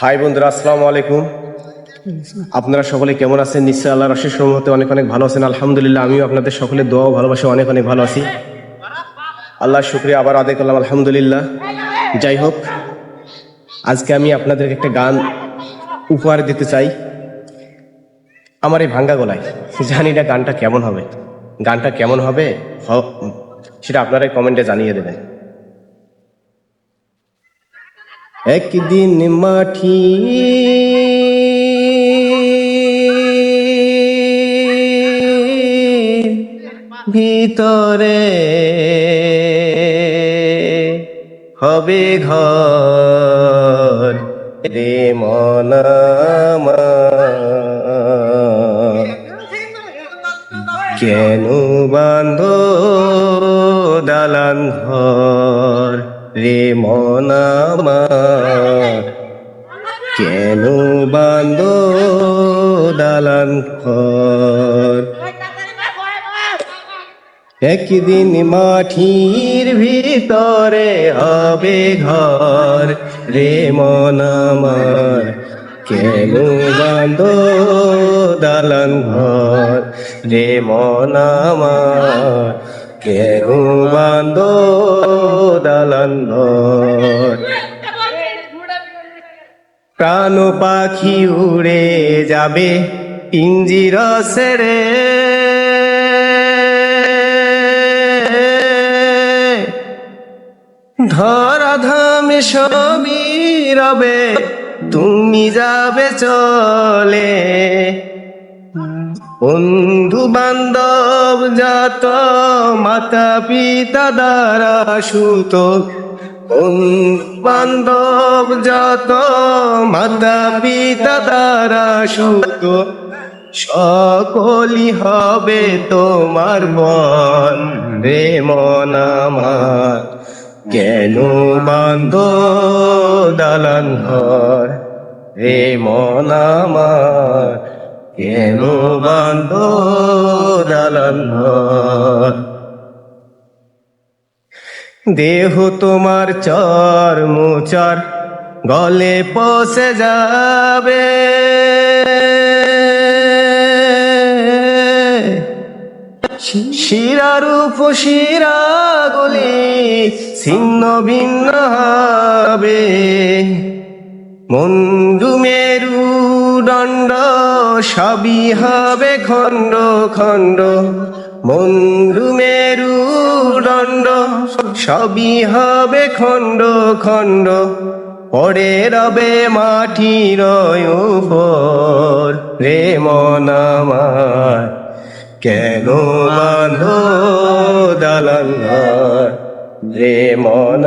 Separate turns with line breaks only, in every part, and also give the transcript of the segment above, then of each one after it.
High বন্ধুরা, আসসালামু আলাইকুম। আপনারা সকলে কেমন আছেন? নিশ্চয় আল্লাহ রশেষ রহমতে অনেক অনেক ভালো আছেন। আলহামদুলিল্লাহ, আমিও আপনাদের সকলের দোয়া ও ভালোবাসা অনেক অনেক ভালো আছি। আল্লাহ শুক্রিয়া, আবার আদায় করলাম, আলহামদুলিল্লাহ। যাই হোক, আজকে আমি আপনাদেরকে একটা গান উপহার দিতে চাই। আমার এই ভাঙ্গা গলায়, জানি না গানটা কেমন হবে। গানটা কেমন হবে? সেটা আপনারা কমেন্টে জানিয়ে দেবেন। একদিন মাঠি ভিতরে হবে ঘর রে মনামা কেন বান্ধ দালান ঘর? রে মনামার কেন বান্ধ দালান ঘর? একদিন মাঠির ভিতরে হবে ঘর। রে মনামার কেন বান্ধ দালান ঘর? রে মনামার কেন বান্ধ দালান প্রাণ পাখি উড়ে যাবে পিঞ্জির সেরে ধরাধামে সবই রবে তুমি যাবে চলে। বন্ধু বান্ধব যত মাতা পিতা দ্বারা সুত বন্ধু বান্ধব যত মাতা পিতা দ্বারা সুত সকলি হবে তোমার মন রে মন আমার। কেন বান্ধ দালান ঘর রে মন আমার? কেন বান্ধ দেহ তোমার চর মুচর, গলে পচে যাবে। শিরারূপ শিরাগুলি ছিন্ন ভিন্ন হবে। মেরু দণ্ড সবই হবে খণ্ড খণ্ড। মেরু দণ্ড সবই হবে খণ্ড খণ্ড। পড়ে রবে মাটির উপর, রে মন কেন বাঁধো দালান রে মন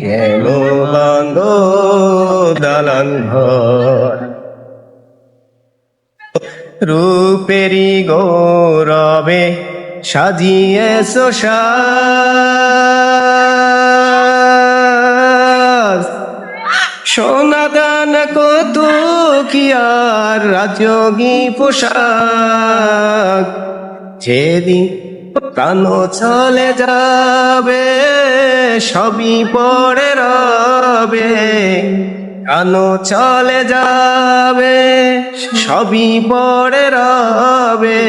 কেন বাঁধো দালান রূপেরি গৌরবে সাজিয়ে সোসাজ সোনাদান কত কি আর রাজগী পোশাক যেদিন প্রাণ চলে যাবে, সবই পড়ে রবে। প্রাণ চলে যাবে? সবই পড়ে রবে।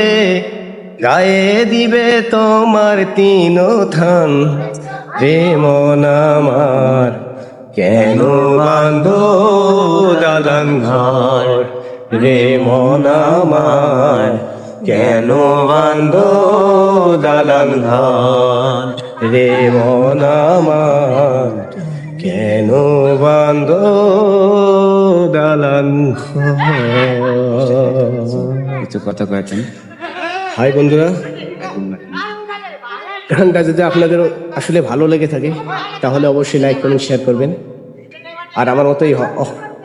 গায়ে দিবে তোমার তিন থান। রে মন আমার, কেন বান্ধ দাদান ঘর? রে মন আমার, কেন বান্ধ দালান ঘর? রে মন আমার কেন বান্ধ দালান
কিছু কথা কয়েছেন
হাই বন্ধুরা। গানটা যদি আপনাদের আসলে ভালো লেগে থাকে তাহলে অবশ্যই লাইক কমেন্ট শেয়ার করবেন। আর আমার মতো এই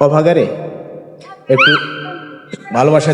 অভাগারে একটু ভালোবাসা